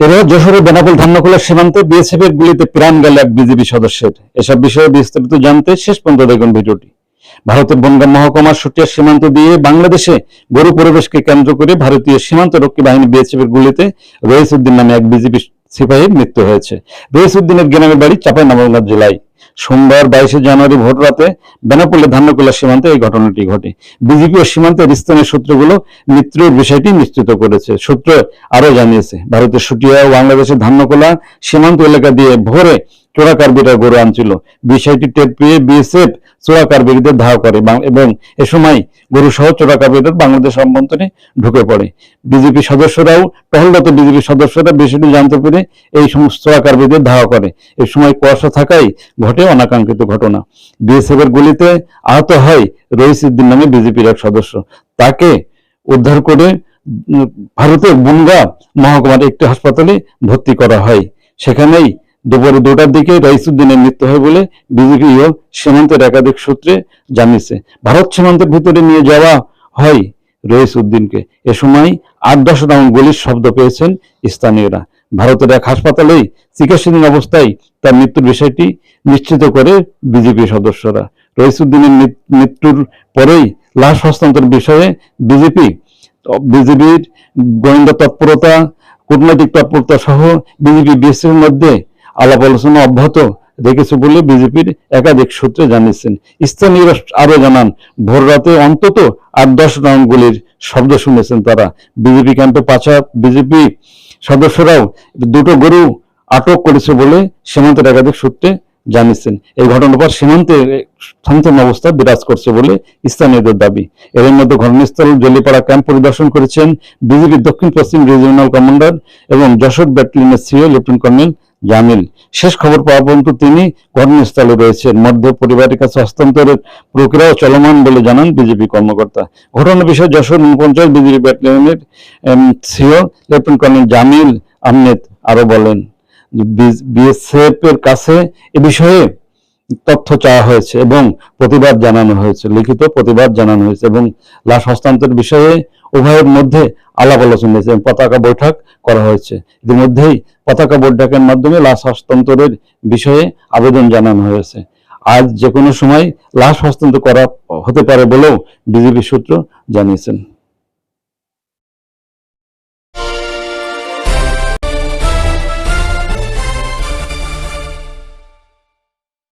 এবার যশোরের বেনাপোল ধান্যখোলার সীমান্তে বিএসএফ এর গুলিতে প্রাণ গেল এক বিজেপি সদস্যের। এসব বিষয়ে বিস্তারিত জানতে শেষ পর্যন্ত দেখুন ভিডিওটি। ভারতের বনগাঁ মহকুমার সুটিয়া সীমান্ত দিয়ে বাংলাদেশে গরু পরিবেশকে কেন্দ্র করে ভারতীয় সীমান্ত রক্ষী বাহিনী বিএসএফ এর গুলিতে রইস উদ্দিন নামে এক বিজেপি সিপাহীর মৃত্যু হয়েছে। বেহসুদ্দিনের গ্রামের বাড়ি চাপাই নবগঞ্জ জেলায়। সোমবার বাইশে জানুয়ারি ভোর রাতে বেনাপোলে ধান্যকোলা সীমান্তে এই ঘটনাটি ঘটে। বিজেপি ও সীমান্তের স্থানীয় সূত্রগুলো মৃত্যুর বিষয়টি নিশ্চিত করেছে। সূত্র আরও জানিয়েছে, ভারতের সুটিয়া ও বাংলাদেশের ধান্যকোলা সীমান্ত এলাকা দিয়ে ভোরে চোরা কারবিরা গরু আনছিল। বিষয়টি টের পেয়ে বিএসএফ চোরা কারবিরদের ধাওয়া করে এবং এ সময় গরু সহ চোরা কারবিরা বাংলাদেশ অভ্যন্তরে ঢুকে পড়ে। বিজেপি সদস্যরাও টহলরত বিজেপি সদস্যরা বিষয়টি জানতে পেরে এই সমস্ত চোরা কারবিরদের ধাওয়া করে। এ সময় কুয়াশা থাকায় ঘটে অনাকাঙ্ক্ষিত ঘটনা। বিএসএফ এর গুলিতে আহত হয় রইস উদ্দিন নামে বিজেপির এক সদস্য। তাকে উদ্ধার করে ভারতের বুনগা মহকুমার একটি হাসপাতালে ভর্তি করা হয়। সেখানেই দুপুরে দুটার দিকে রইসুদ্দিনের মৃত্যু হয় বলে বিজেপি ও সীমান্তের একাধিক সূত্রে জানিয়েছে। ভারত সীমান্তের ভিতরে নিয়ে যাওয়া হয় রইস উদ্দিনকে এ সময় আট দশ রাউন্ড গুলির শব্দ পেয়েছেন স্থানীয়রা। ভারতের এক হাসপাতালেই চিকিৎসাধীন অবস্থায় তার মৃত্যুর বিষয়টি নিশ্চিত করে বিজেপি সদস্যরা। রইসুদ্দিনের মৃত্যুর পরেই লাশ হস্তান্তর বিষয়ে বিজেপি, বিজেপির গোয়েন্দা তৎপরতা, কূটনৈতিক তৎপরতা সহ বিজেপি বিএসএফের মধ্যে আলাপ আলোচনা অব্যাহত রেখেছে বলে বিজেপির একাধিক সূত্রে জানিয়েছেন। স্থানীয়রা আরও জানান ভোর রাতে অন্তত আট দশ রাউন্ড গুলির শব্দ শুনেছেন তারা। বিজেপি ক্যাম্পে পাচা বিজেপি সদস্যরাও দুটো গরু আটক করেছে বলে সীমান্তের একাধিক সূত্রে জানিয়েছেন। এই ঘটনার পর সীমান্তে শান্তন অবস্থা বিরাজ করছে বলে স্থানীয়দের দাবি। এর মধ্যে ঘটনাস্থল জলিপাড়া ক্যাম্প পরিদর্শন করেছেন বিজেপির দক্ষিণ পশ্চিম রিজিওনাল কমান্ডার এবং যশোর ব্যাটালিয়নের সিও লেফটেন্যান্ট কর্নেল জামিল। শেষ খবর পাওয়া পর্যন্ত তিনি ঘটনাস্থলে রয়েছেন। মধ্যে পরিবারের কাছে হস্তান্তরের প্রক্রিয়াও চলমান বলে জানান বিজেপি কর্মকর্তা। ঘটনার বিষয়ে Jessore panchayat BJP ব্যাটালিয়নের CO, lieutenant colonel Jamil Ahmed আরও বলেন বিএসএফ এর কাছে এ বিষয়ে তথ্য চাওয়া হয়েছে এবং প্রতিবাদ জানানো হয়েছে, লিখিত প্রতিবাদ জানানো হয়েছে এবং লাশ হস্তান্তরের বিষয়ে উভয়ের মধ্যে আলাপ আলোচনা হয়েছে পতাকা বৈঠক করা হয়েছে। ইতিমধ্যেই পতাকা বৈঠকের মাধ্যমে লাশ হস্তান্তরের বিষয়ে আবেদন জানানো হয়েছে। আজ যে কোনো সময় লাশ হস্তান্তর করা হতে পারে বলেও বিজেপি সূত্র জানিয়েছেন।